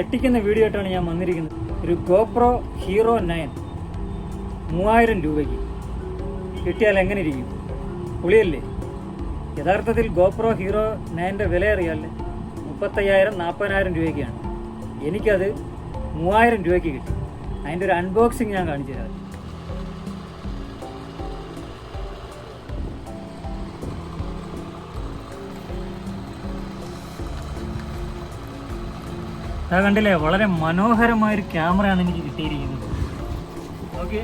ഞെട്ടിക്കുന്ന വീഡിയോ ആയിട്ടാണ് ഞാൻ വന്നിരിക്കുന്നത്. ഒരു ഗോപ്രോ ഹീറോ നയൻ മൂവായിരം രൂപയ്ക്ക്. കിട്ടിയാൽ എങ്ങനെ ഇരിക്കും? പുളിയല്ലേ? യഥാർത്ഥത്തിൽ ഗോപ്രോ ഹീറോ നയന്റെ വില അറിയാമല്ലേ മുപ്പത്തയ്യായിരം നാൽപ്പതിനായിരം രൂപയ്ക്കാണ്. എനിക്കത് മൂവായിരം രൂപയ്ക്ക് കിട്ടി. അതിന്റെ ഒരു അൺബോക്സിങ് ഞാൻ കാണിച്ചു തരാം അത് കണ്ടില്ലേ? വളരെ മനോഹരമായ ഒരു ക്യാമറയാണ് എനിക്ക് കിട്ടിയിരിക്കുന്നത്. ഓക്കെ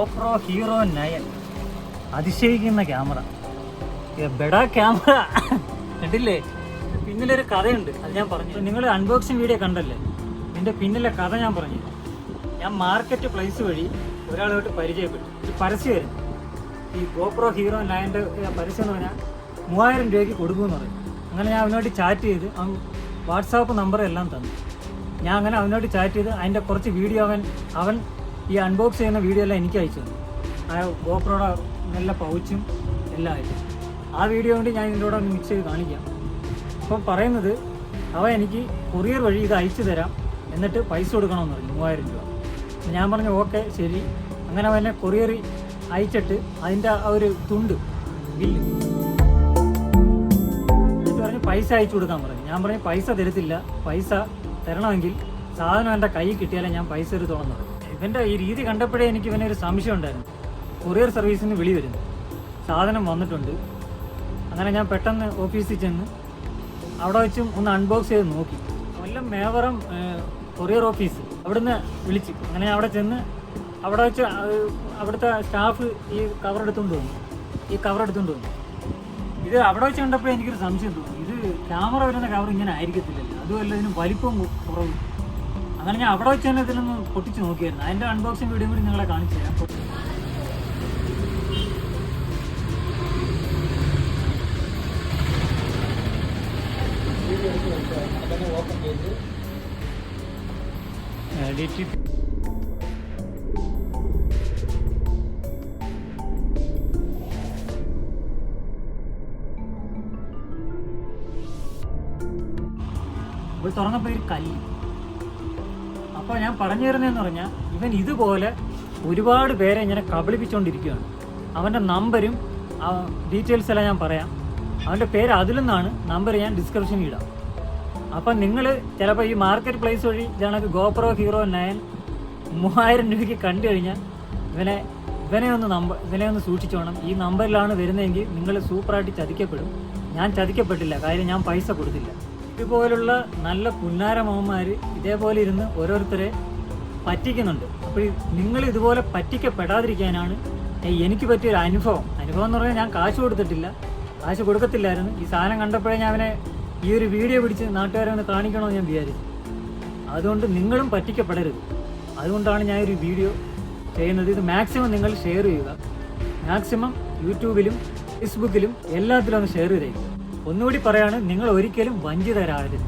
ഓപ്രോ ഹീറോ നയൻ അതിശയിക്കുന്ന ക്യാമറ. ബെഡാ ക്യാമറ. കണ്ടില്ലേ? പിന്നിലൊരു കഥയുണ്ട്. അത് ഞാൻ പറഞ്ഞു. നിങ്ങൾ അൺബോക്സിങ് വീഡിയോ കണ്ടല്ലേ? ഇതിന്റെ പിന്നിലെ കഥ ഞാൻ പറഞ്ഞു. ഞാൻ മാർക്കറ്റ് പ്ലേസ് വഴി ഒരാളോട്ട് പരിചയപ്പെട്ടു. ഒരു പരസ്യമായിരുന്നു. ഈ ഗോപ്രോ ഹീറോ നയന്റെ പരസ്യം എന്ന് പറഞ്ഞാൽ മൂവായിരം രൂപയ്ക്ക് കൊടുക്കുമെന്ന് പറഞ്ഞു. അങ്ങനെ ഞാൻ അവനോട് ചാറ്റ് ചെയ്ത് അവൻ വാട്സാപ്പ് നമ്പർ എല്ലാം തന്നു. ഞാൻ അങ്ങനെ അവനോട് ചാറ്റ് ചെയ്ത് അതിന്റെ കുറച്ച് വീഡിയോ അവൻ അവൻ ഈ അൺബോക്സ് ചെയ്യുന്ന വീഡിയോ എല്ലാം എനിക്ക് അയച്ചു തന്നു. ആ ഗോപ്രോടെ നല്ല പൗച്ചും എല്ലാം ആയിട്ട്. ആ വീഡിയോ കൊണ്ട് ഞാൻ ഇതിന്റെ കൂടെ മിക്സ് ചെയ്ത് കാണിക്കാം. അപ്പം പറയുന്നത് അവൻ എനിക്ക് കൊറിയർ വഴി ഇത് അയച്ചു തരാം. എന്നിട്ട് പൈസ കൊടുക്കണമെന്ന് പറഞ്ഞു മൂവായിരം രൂപ. ഞാൻ പറഞ്ഞു ഓക്കെ ശരി. അങ്ങനെ അവനെ കൊറിയർ അയച്ചിട്ട് അതിന്റെ ആ ഒരു തുണ്ട് ബില്ല് പൈസ അയച്ചു കൊടുക്കാൻ പറഞ്ഞു. ഞാൻ പറഞ്ഞു പൈസ തരത്തില്ല. പൈസ തരണമെങ്കിൽ സാധനം എന്റെ കൈ കിട്ടിയാലേ ഞാൻ പൈസ ഒരു പറഞ്ഞു. ഇവന്റെ ഈ രീതി കണ്ടപ്പോഴേ എനിക്ക് ഇവനെ ഒരു സംശയം ഉണ്ടായിരുന്നു. കൊറിയർ സർവീസിന് വിളി വരുന്നു. സാധനം വന്നിട്ടുണ്ട്. അങ്ങനെ ഞാൻ പെട്ടെന്ന് ഓഫീസിൽ ചെന്ന് അവിടെ വെച്ചും ഒന്ന് അൺബോക്സ് ചെയ്ത് നോക്കി. Kollam Mevaram courier office. അവിടുന്ന് വിളിച്ചു. അങ്ങനെ അവിടെ ചെന്ന് അവിടെ വെച്ച് അവിടുത്തെ സ്റ്റാഫ് ഈ കവർ എടുത്തുകൊണ്ട് വന്നു. ഈ കവർ എടുത്തുകൊണ്ട് വന്നു. ഇത് അവിടെ വെച്ച് കണ്ടപ്പോൾ എനിക്കൊരു സംശയം തോന്നി. ഇത് ക്യാമറ വരുന്ന കവർ ഇങ്ങനെ ആയിരിക്കത്തില്ലല്ലോ. അതുമല്ല ഇതിന് വലിപ്പം കുറവ്. അങ്ങനെ ഞാൻ അവിടെ വെച്ച് തന്നെ ഇതിലൊന്ന് പൊട്ടിച്ച് നോക്കിയായിരുന്നു അതിന്റെ അൺബോക്സിങ് വീഡിയോ കൂടി നിങ്ങളെ കാണിച്ചു തരാം. എഡിറ്റ് ഇപ്പോൾ തുറന്നപ്പോൾ ഒരു കല്ല്. അപ്പോൾ ഞാൻ പറഞ്ഞു തരുന്നതെന്ന് പറഞ്ഞാൽ ഇവൻ ഇതുപോലെ ഒരുപാട് പേരെ ഇങ്ങനെ കബളിപ്പിച്ചുകൊണ്ടിരിക്കുകയാണ് അവന്റെ നമ്പരും ഡീറ്റെയിൽസ് എല്ലാം ഞാൻ പറയാം. അവന്റെ പേര് അതിൽ നിന്നാണ് നമ്പർ ഞാൻ ഡിസ്ക്രിപ്ഷനിൽ ഇടാം. അപ്പം നിങ്ങൾ ചിലപ്പോൾ ഈ മാർക്കറ്റ് പ്ലേസ് വഴി ഇതാണെങ്കിൽ ഗോപ്രോ ഹീറോ നയൻ മൂവായിരം രൂപയ്ക്ക് കണ്ടു കഴിഞ്ഞാൽ ഇവനെ ഇവനെ ഒന്ന് നമ്പർ ഇവനെ ഒന്ന് സൂക്ഷിച്ചോണം. ഈ നമ്പറിലാണ് വരുന്നതെങ്കിൽ നിങ്ങൾ സൂപ്പറായിട്ട് ചതിക്കപ്പെടും. ഞാൻ ചതിക്കപ്പെട്ടില്ല. കാര്യം ഞാൻ പൈസ കൊടുത്തില്ല. ഇതുപോലുള്ള നല്ല പുന്നാര ഇതേപോലെ ഇരുന്ന് ഓരോരുത്തരെ പറ്റിക്കുന്നുണ്ട്. അപ്പോൾ നിങ്ങൾ ഇതുപോലെ പറ്റിക്കപ്പെടാതിരിക്കാനാണ് എനിക്ക് പറ്റിയൊരു അനുഭവം. അനുഭവം എന്ന് പറഞ്ഞാൽ ഞാൻ കാശ് കൊടുത്തിട്ടില്ല. കാശ് കൊടുക്കത്തില്ലായിരുന്നു. ഈ സാധനം കണ്ടപ്പോഴേ ഞാൻ അവനെ ഈ ഒരു വീഡിയോ പിടിച്ച് നാട്ടുകാരെ ഒന്ന് കാണിക്കണമെന്ന് ഞാൻ വിചാരിച്ചു. അതുകൊണ്ട് നിങ്ങളും പറ്റിക്കപ്പെടരുത്. അതുകൊണ്ടാണ് ഞാൻ ഒരു വീഡിയോ ചെയ്യുന്നത്. ഇത് മാക്സിമം നിങ്ങൾ ഷെയർ ചെയ്യുക. മാക്സിമം യൂട്യൂബിലും ഫേസ്ബുക്കിലും എല്ലാത്തിലും ഒന്ന് ഷെയർ ചെയ്തേക്കുക. ഒന്നുകൂടി പറയാണ് നിങ്ങൾ ഒരിക്കലും വഞ്ചിതരാകരുത്.